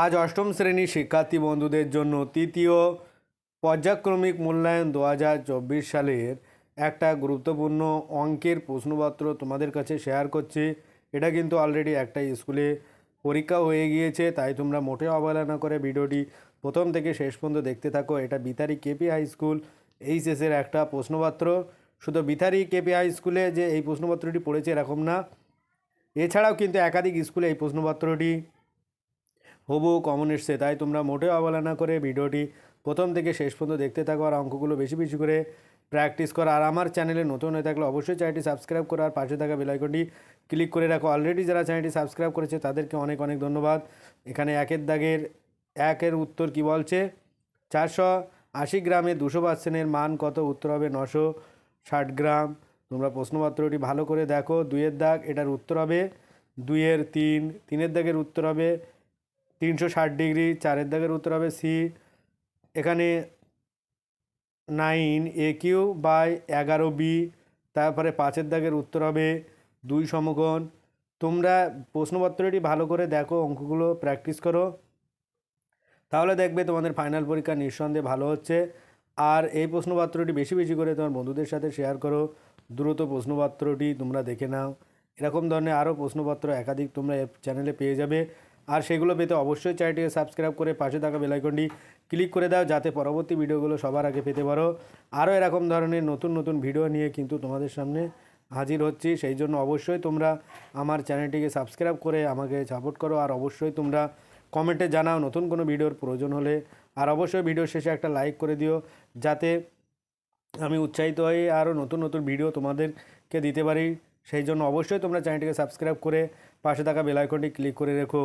আজ অষ্টম শ্রেণির শিক্ষার্থী বন্ধুদের জন্য তৃতীয় পর্যায়ক্রমিক মূল্যায়ন দু হাজার চব্বিশ সালের একটা গুরুত্বপূর্ণ অঙ্কের প্রশ্নপত্র তোমাদের কাছে শেয়ার করছি। এটা কিন্তু অলরেডি একটা স্কুলে পরীক্ষা হয়ে গিয়েছে, তাই তোমরা মোটেও অবহেলা না করে ভিডিওটি প্রথম থেকে শেষ পর্যন্ত দেখতে থাকো। এটা বিতারি কেপি হাই স্কুল এইচএসের একটা প্রশ্নপত্র। শুধু বিতারি কেপি হাই স্কুলে যে এই প্রশ্নপত্রটি পড়েছে এরকম না। এছাড়াও কিন্তু একাধিক স্কুলে এই প্রশ্নপত্রটি হবু কমন এসছে, তাই তোমরা মোটেও অবহেলা করে ভিডিওটি প্রথম থেকে শেষ পর্যন্ত দেখতে থাকো আর অঙ্কগুলো বেশি বেশি করে প্র্যাকটিস করো। আর আমার চ্যানেলে নতুন হয়ে থাকলে অবশ্যই চ্যানেলটি সাবস্ক্রাইব করো আর পাশে থাকা বেলাইকনটি ক্লিক করে রাখো। অলরেডি যারা চ্যানেলটি সাবস্ক্রাইব করেছে, তাদেরকে অনেক অনেক ধন্যবাদ। এখানে একের দাগের, একের উত্তর কি বলছে? চারশো আশি গ্রামে দুশো পার্সেন্টের মান কত? উত্তর হবে নশো ষাট গ্রাম। তোমরা প্রশ্নপত্রটি ভালো করে দেখো। দুইয়ের দাগ, এটার উত্তর হবে দুইয়ের তিন। তিনের দাগের উত্তর হবে তিনশো ষাট ডিগ্রি, চারের দাগের উত্তর হবে সি এখানে নাইন এ কিউ বাই এগারো বি তারপরে পাঁচের দাগের উত্তর হবে দুই সমকোণ। তোমরা প্রশ্নপত্রটি ভালো করে দেখো, অঙ্কগুলো প্র্যাকটিস করো। তাহলে দেখবে তোমাদের ফাইনাল পরীক্ষা নিঃসন্দেহে ভালো হচ্ছে। আর এই প্রশ্নপত্রটি বেশি বেশি করে তোমার বন্ধুদের সাথে শেয়ার করো। দ্রুত প্রশ্নপত্রটি তোমরা দেখে নাও। এরকম ধরনের আরও প্রশ্নপত্র একাধিক তোমরা চ্যানেলে পেয়ে যাবে। আর সেগুলো পেতে অবশ্যই চ্যানেলটিকে সাবস্ক্রাইব করে পাশে থাকা বেলাইকনটি ক্লিক করে দাও যাতে পরবর্তী ভিডিওগুলো সবার আগে পেতে পারো। আরও এরকম ধরনের নতুন নতুন ভিডিও নিয়ে কিন্তু তোমাদের সামনে হাজির হচ্ছি। সেই জন্য অবশ্যই তোমরা আমার চ্যানেলটিকে সাবস্ক্রাইব করে আমাকে সাপোর্ট করো আর অবশ্যই তোমরা কমেন্টে জানাও নতুন কোনো ভিডিওর প্রয়োজন হলে। আর অবশ্যই ভিডিও শেষে একটা লাইক করে দিও যাতে আমি উৎসাহিত হয়ে আরও নতুন নতুন ভিডিও তোমাদেরকে দিতে পারি। সেই জন্য অবশ্যই তোমরা চ্যানেলটিকে সাবস্ক্রাইব করে পাশে থাকা বেল আইকনটি ক্লিক করে রেখো।